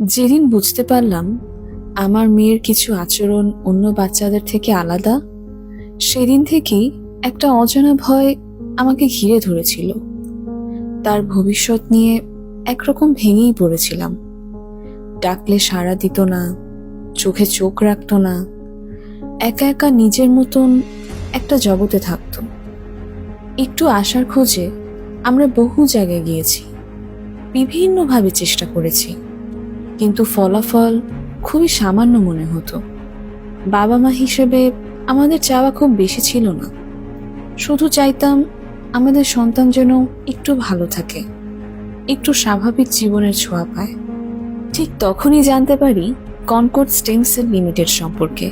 যেদিন বুঝতে পারলাম আমার মেয়ের কিছু আচরণ অন্য বাচ্চাদের থেকে আলাদা, সেদিন থেকেই একটা অজানা ভয় আমাকে ঘিরে ধরেছিল। তার ভবিষ্যৎ নিয়ে একরকম ভেঙেই পড়েছিলাম। ডাকলে সাড়া দিত না, চোখে চোখ রাখতো না, একা একা নিজের মতন একটা জগতে থাকতো। একটু আসার খোঁজে আমরা বহু জায়গায় গিয়েছি, বিভিন্নভাবে চেষ্টা করেছি। কিন্তু ফলাফল খুবই সামান্য মনে হতো। বাবা মা হিসেবে আমাদের চাওয়া খুব বেশি ছিল না। শুধু চাইতাম আমাদের সন্তান যেন একটু ভালো থাকে, একটু স্বাভাবিক জীবনের ছোঁয়া পায়। ঠিক তখনই জানতে পারি কনকর্ড স্টেম সেল লিমিটেড সম্পর্কে।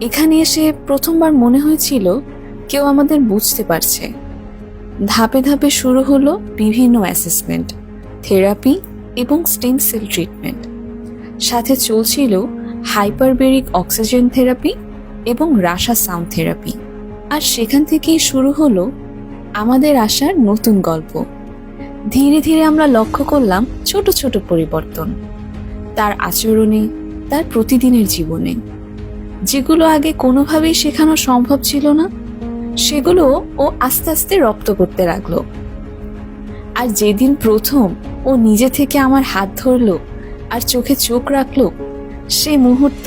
এখানে এসে প্রথমবার মনে হয়েছিল কেউ আমাদের বুঝতে পারছে। ধাপে ধাপে শুরু হলো বিভিন্ন অ্যাসেসমেন্ট, থেরাপি এবং স্টেম সেল ট্রিটমেন্ট। সাথে চলছিল হাইপারবেরিক অক্সিজেন থেরাপি এবং রাশা সাউন্ড থেরাপি। আর সেখান থেকেই শুরু হলো আমাদের আসার নতুন গল্প। ধীরে ধীরে আমরা লক্ষ্য করলাম ছোট ছোট পরিবর্তন। তার আচরণে, তার প্রতিদিনের জীবনে। যেগুলো আগে কোনোভাবেই শেখানো সম্ভব ছিল না সেগুলো ও আস্তে আস্তে রপ্ত করতে লাগল। আর যেদিন প্রথম ও নিজে থেকে আমার হাত ধরলো আর চোখে চোখ রাখল সেই মুহূর্ত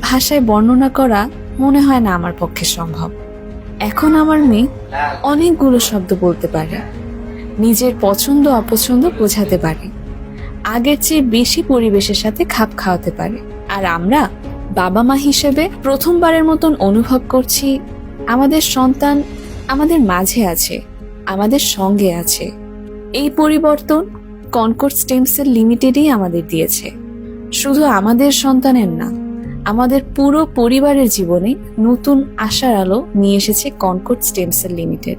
ভাষায় বর্ণনা করা মনে হয় না আমার পক্ষে সম্ভব। এখন আমার মেয়ে অনেকগুলো শব্দ বলতে পারে, নিজের পছন্দ, অপছন্দ বোঝাতে পারে, আগের চেয়ে বেশি পরিবেশের সাথে খাপ খাওয়াতে পারে। আর আমরা বাবা মা হিসেবে প্রথমবারের মতন অনুভব করছি, আমাদের সন্তান আমাদের মাঝে আছে, আমাদের সঙ্গে আছে। এই পরিবর্তন কনকর্ড স্টেমসেল লিমিটেডই আমাদের দিয়েছে। শুধু আমাদের সন্তানের না, আমাদের পুরো পরিবারের জীবনে নতুন আশার আলো নিয়ে এসেছে কনকর্ড স্টেমসেল লিমিটেড